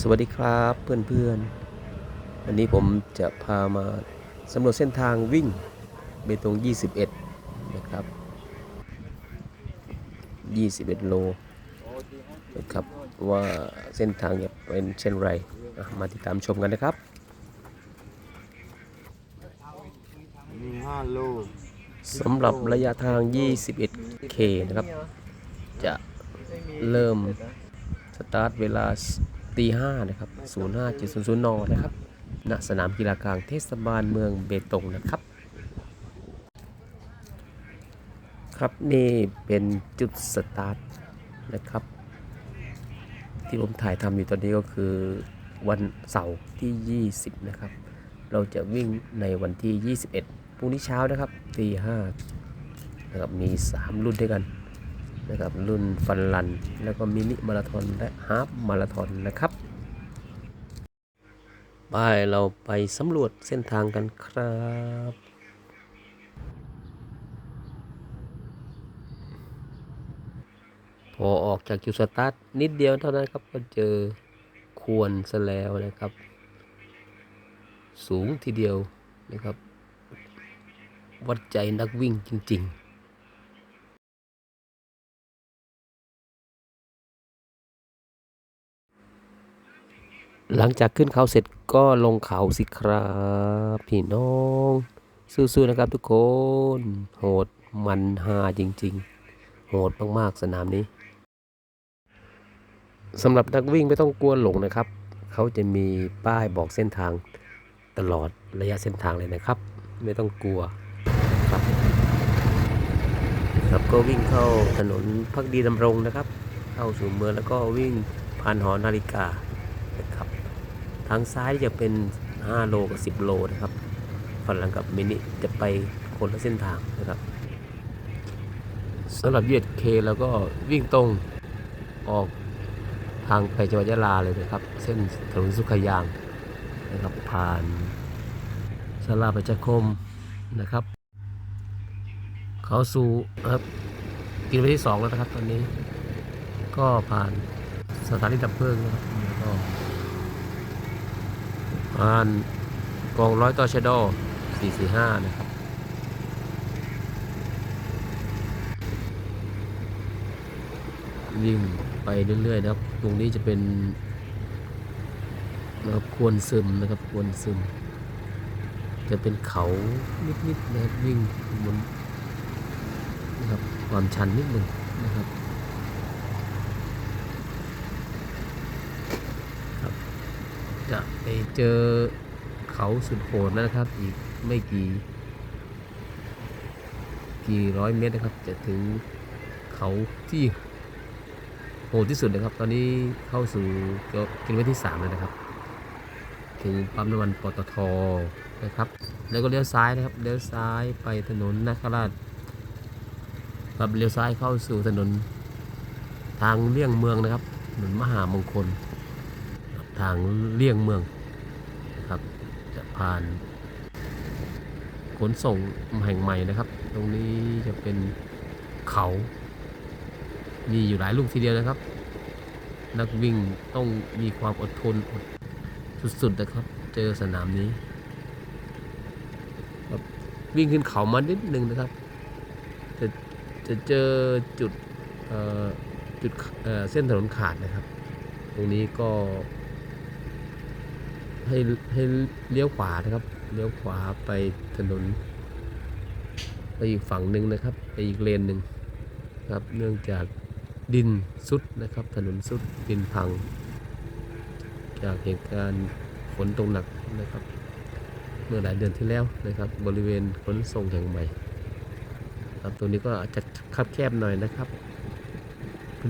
สวัสดีครับเพื่อนๆ วันนี้ผมจะพามาสำรวจเส้นทางวิ่งเบตง 21 นะครับ 21 โลนะครับว่าเส้นทางจะเป็นเช่นไรอะมาติดตามชมกันนะครับมีห้าโลสำหรับระยะทาง 21K นะครับ จะเริ่มสตาร์ทเวลา ตีห้านะครับ05.00นนะครับณสนามกีฬากลางเทศบาลเมืองเบตงนะครับ ครับนี่เป็นจุดสตาร์ทนะครับ ที่ผมถ่ายทำอยู่ตอนนี้ก็คือวันเสาร์ที่ 20 นะครับ เราจะวิ่งในวันที่ 21พรุ่งนี้เช้านะครับตีห้านะครับมี 3 รุ่นด้วยกัน นะครับรุ่นฟันลัน แล้วก็มินิมาราธอนและฮาฟมาราธอนนะครับไปเราไปสำรวจเส้นทางกันครับพอออกจากจุดสตาร์ทนิดเดียวเท่านั้นครับก็เจอควรซะแล้วนะครับ สูงทีเดียวนะครับ วัดใจนักวิ่งจริง ๆ หลังจากขึ้นเขาเสร็จก็ลงเขาสิครับพี่น้อง สู้ๆนะครับทุกคน โหดมันฮาจริง ๆ โหดมากๆสนามนี้สำหรับนักวิ่งไม่ต้องกลัวหลงนะครับ เขาจะมีป้ายบอกเส้นทางตลอดระยะเส้นทางเลยนะครับ ไม่ต้องกลัวครับครับก็วิ่งเข้าถนนพักดีดำรงนะครับ เข้าสู่เมืองแล้วก็วิ่งผ่านหอนาฬิกานะครับ ทางซ้ายจะเป็น 5 โลกับ 10 โลนะครับฝั่งหลังกับมินิจะไปคนละเส้นทางนะครับสำหรับเยืดเคแล้วก็วิ่งตรงออกทางไปจังหวัดยะลาเลยนะครับ เส้นถนนสุขยางนะครับผ่านสลาประชาคมนะครับ เขาสู่ครับกิโลเมตรที่สองแล้วนะครับตอนนี้ ก็ผ่านสถานีดับเพลิงนะครับ แล้วก็ผ่านกองร้อยต่อชดอ445 นะครับ วิ่งไปเรื่อยๆนะครับ ตรงนี้จะเป็นนะครับควรซึมนะครับควรซึม จะเป็นเขานิดๆนะครับวิ่งบนนะครับความชันนิดหนึ่งนะครับ จะไปเจอเขาสุดโหดนะครับ อีกไม่กี่กี่ร้อยเมตรนะครับ จะถึงเขาที่โหดที่สุดนะครับ ตอนนี้เข้าสู่กิโลเมตรที่3แล้วนะครับ ถึงปั๊มน้ำมันปตทนะครับ แล้วก็เลี้ยวซ้ายนะครับเลี้ยวซ้ายไปถนนนาคราชครับเลี้ยวซ้ายเข้าสู่ถนนทางเลี่ยงเมืองนะครับถนนมหามงคล ทางเลี่ยงเมืองนะครับ จะผ่าน ขนส่งแห่งใหม่นะครับ ตรงนี้จะเป็นเขามีอยู่หลายลูกทีเดียวนะครับ นักวิ่งต้องมีความอดทนอดสุดๆนะครับ เจอสนามนี้ครับวิ่งขึ้นเขามานิดนึงนะครับ จะจะเจอจุดจุดเส้นถนนขาดนะครับ ตรงนี้ก็ ให้ให้เลี้ยวขวานะครับ เลี้ยวขวาไปถนน ไปอีกฝั่งหนึ่งนะครับ ไปอีกเลนหนึ่งครับ เนื่องจากดินสุดนะครับ ถนนสุดดินพัง จากเหตุการณ์ฝนตกหนักนะครับ เมื่อหลายเดือนที่แล้วนะครับ บริเวณขนส่งแห่งใหม่ครับตรงนี้ก็อาจจะคับแคบหน่อยนะครับ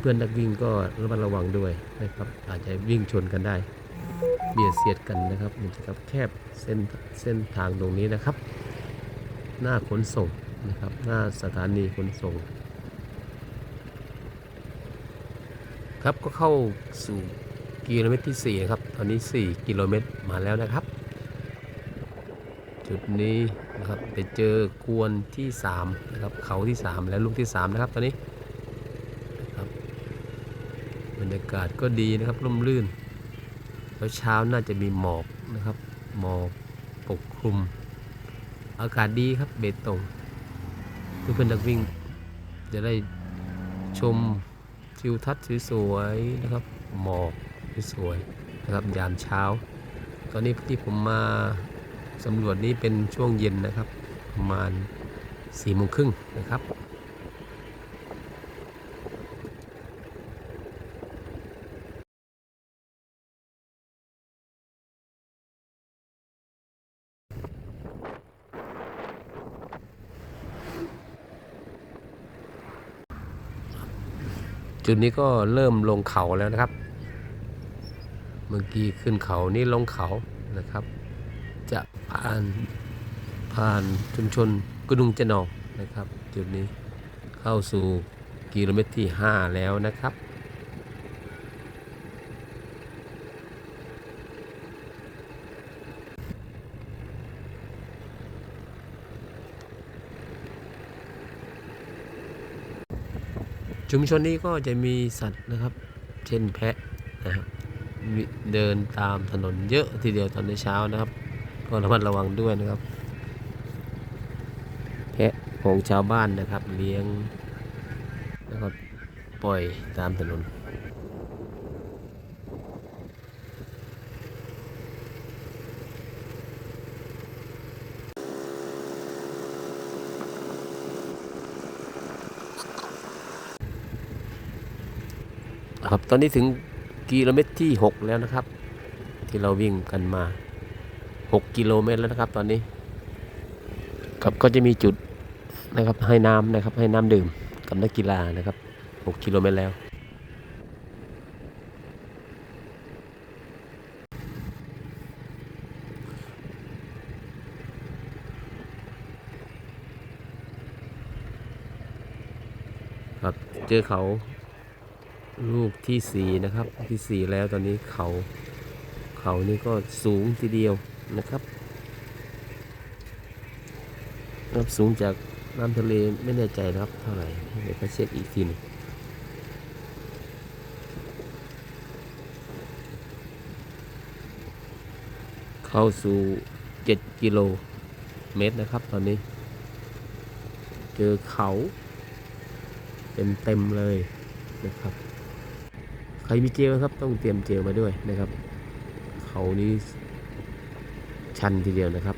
เพื่อนๆนักวิ่งก็ระมัดระวังด้วยนะครับ อาจจะวิ่งชนกันได้ เบียดเสียดกันนะครับมันจะคับแคบเส้นเส้นทางตรงนี้นะครับ หน้าขนส่งนะครับ หน้าสถานีขนส่ง ครับก็เข้าสู่กิโลเมตรที่ 4 ครับ ตอนนี้ 4 กิโลเมตรมาแล้วนะครับ จุดนี้นะครับไปเจอควนที่ 3 นะครับ เขาที่ 3 และลูกที่ 3 นะครับ ตอนนี้นะครับบรรยากาศก็ดีนะครับร่มรื่น แล้วเช้าน่าจะมีหมอกนะครับ หมอกปกคลุม อากาศดีครับเบตงเพื่อนๆนักวิ่ง จะได้ชมทิวทัศน์สวยๆนะครับ หมอกสวยๆนะครับยามเช้า ตอนนี้ที่ผมมาสำรวจนี้เป็นช่วงเย็นนะครับ ประมาณสี่โมงครึ่งนะครับ จุดนี้ก็เริ่มลงเขาแล้วนะครับ เมื่อกี้ขึ้นเขานี่ลงเขานะครับ จะผ่านผ่านชุมชนกุดุงจะนองนะครับ จุดนี้เข้าสู่กิโลเมตรที่ 5 แล้วนะครับ ชุมชนนี้ก็จะมีสัตว์นะครับ เช่นแพะนะครับมีเดินตามถนนเยอะทีเดียวตอนเช้านะครับ ก็ระมัดระวังด้วยนะครับ แพะของชาวบ้านนะครับเลี้ยงแล้วก็ปล่อยตามถนน ครับ ตอนนี้ถึงกิโลเมตรที่ 6 แล้วนะครับ ที่เราวิ่งกันมา 6 กิโลเมตรแล้วนะครับ ตอนนี้ครับก็จะมีจุดนะครับให้น้ำนะครับให้น้ำดื่มกับนักกีฬานะครับ 6 กิโลเมตรแล้ว ครับเจอเขา ลูกที่สี่นะครับที่สี่แล้วตอนนี้เขา เขานี่ก็สูงทีเดียวนะครับครับสูงจากน้ำทะเลไม่แน่ใจนะครับเท่าไหร่เดี๋ยวไปเช็คอีกทีนึงเข้าสู่ 7 กิโลเมตรนะครับตอนนี้ เจอเขา เต็มเต็มเลยนะครับ ใครมีเจลครับต้องเตรียมเจลมาด้วยนะครับ เขานี้ชันทีเดียวนะครับ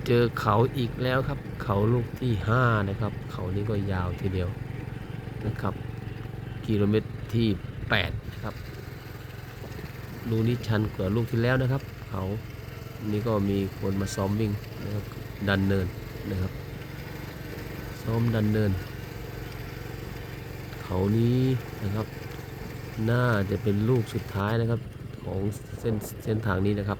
เจอเขาอีกแล้วครับ เขาลูกที่ห้านะครับ เขานี้ก็ยาวทีเดียวนะครับ กิโลเมตรที่แปดนะครับลูกนี้ชันกว่าลูกที่แล้วนะครับ เขานี่ก็มีคนมาซ้อมวิ่งนะครับดันเนินนะครับซ้อมดันเนิน เขานี้นะครับ น่าจะเป็นลูกสุดท้ายนะครับของเส้นเส้นทางนี้นะครับ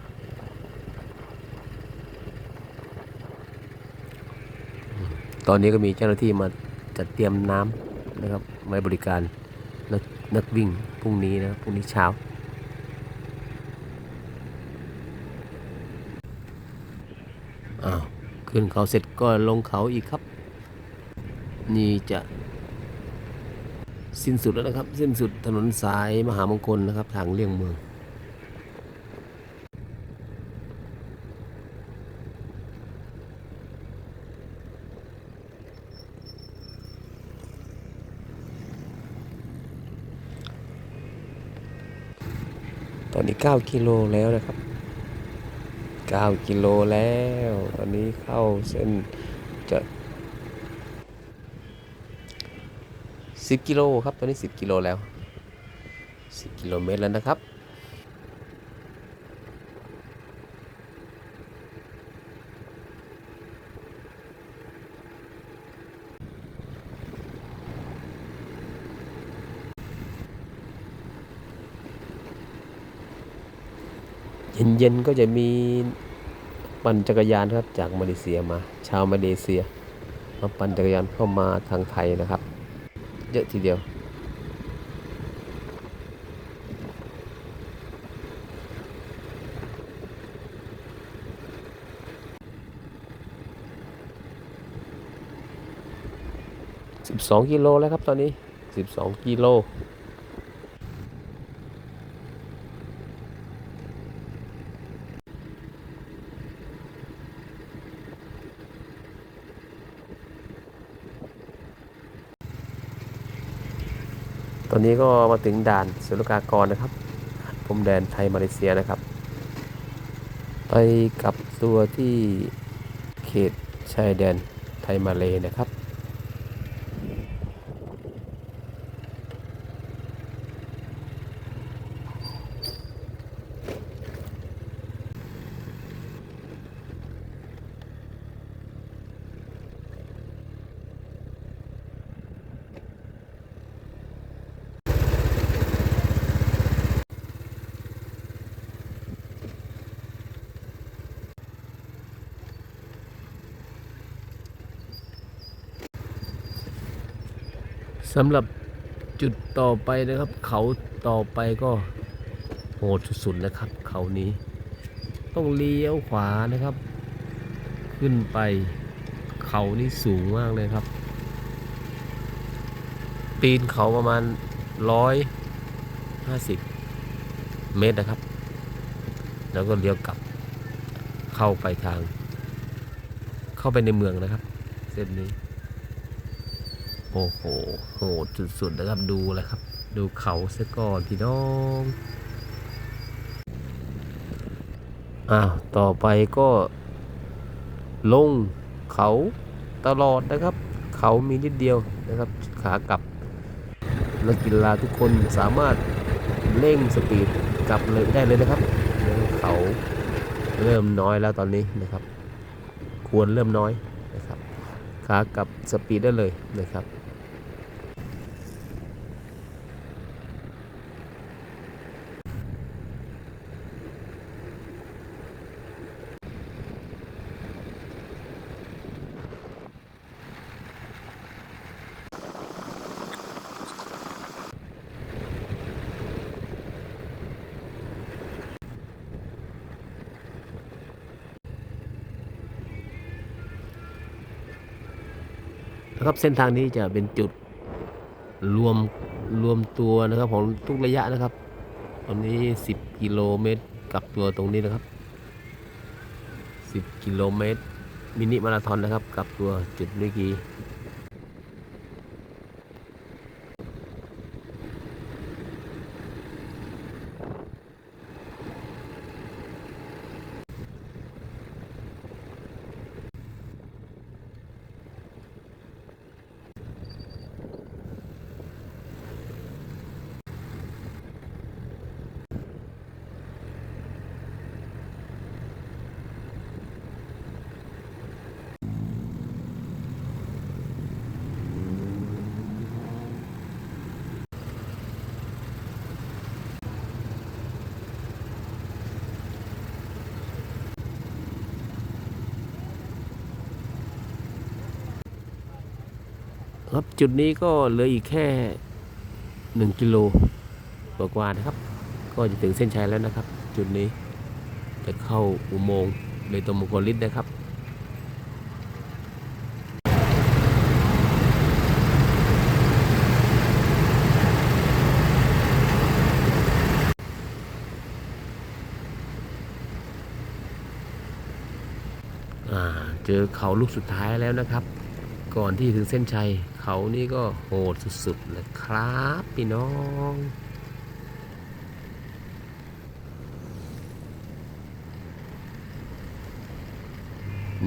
ตอนนี้ก็มีเจ้าหน้าที่มาจัดเตรียมน้ำนะครับไว้บริการนักนักวิ่งพรุ่งนี้นะพรุ่งนี้เช้า อ้าว ขึ้นเขาเสร็จก็ลงเขาอีกครับ นี่จะ สิ้นสุดแล้วนะครับ สิ้นสุดถนนสายมหามงคลนะครับ ทางเลี่ยงเมือง ต อนนี้ 9 กิโลแล้วนะครับ 9 กิโลแล้ว ตอนนี้เข้าเส้นจะ 10 กิโลครับ ตอนนี้ 10 กิโลแล้ว 10 กิโลเมตรแล้วนะครับ เย็นก็จะมีปั่นจักรยานครับจากมาเลเซียมา ชาวมาเลเซีย มาปั่นจักรยานเข้ามาทางไทยนะครับ เยอะทีเดียว12กิโลแล้วครับตอนนี้ 12กิโล ตอนนี้ก็มาถึงด่านศุลกากรนะครับพรมแดนไทยมาเลเซียนะครับ ไปกับตัวที่เขตชายแดนไทยมาเลนะครับ สำหรับจุดต่อไปนะครับ เขาต่อไปก็โหดสุดๆนะครับ เขานี้ ต้องเลี้ยวขวานะครับ ขึ้นไป เขานี่สูงมากเลยครับ ปีนเขาประมาณร้อยห้าสิบเมตรนะครับ แล้วก็เลี้ยวกลับเข้าไปทาง เข้าไปในเมืองนะครับ เส้นนี้ โอ้โหโหดสุดๆนะครับดูแล้วครับ ดูเขาซะก่อนพี่น้องอ้าวต่อไปก็ลงเขาตลอดนะครับ เขามีนิดเดียวนะครับขากลับนักกีฬาทุกคนสามารถเร่งสปีดกลับเลยได้เลยนะครับ เขาเริ่มน้อยแล้วตอนนี้นะครับ ควรเริ่มน้อยนะครับขากลับสปีดได้เลยนะครับ นะครับเส้นทางนี้จะเป็นจุดรวมรวมตัวนะครับของทุกระยะนะครับ ตอนนี้ 10 กิโลเมตรกับตัวตรงนี้นะครับ 10 กิโลเมตรมินิมาราธอนนะครับ กับตัวจุดเมื่อกี้ ครับจุดนี้ก็เหลืออีกแค่ 1กิโลกว่าๆนะครับ ก็จะถึงเส้นชัยแล้วนะครับ จุดนี้จะเข้าอุโมงค์เบตงมงคลลิศนะครับเจอเขาลูกสุดท้ายแล้วนะครับ ก่อนที่ถึงเส้นชัย เขานี่ก็โหดสุดๆเลยครับพี่น้อง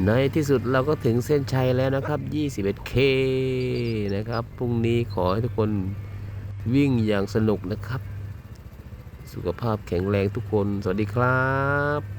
ในที่สุดเราก็ถึงเส้นชัยแล้วนะครับ 21K นะครับ พรุ่งนี้ขอให้ทุกคนวิ่งอย่างสนุกนะครับ สุขภาพแข็งแรงทุกคน สวัสดีครับ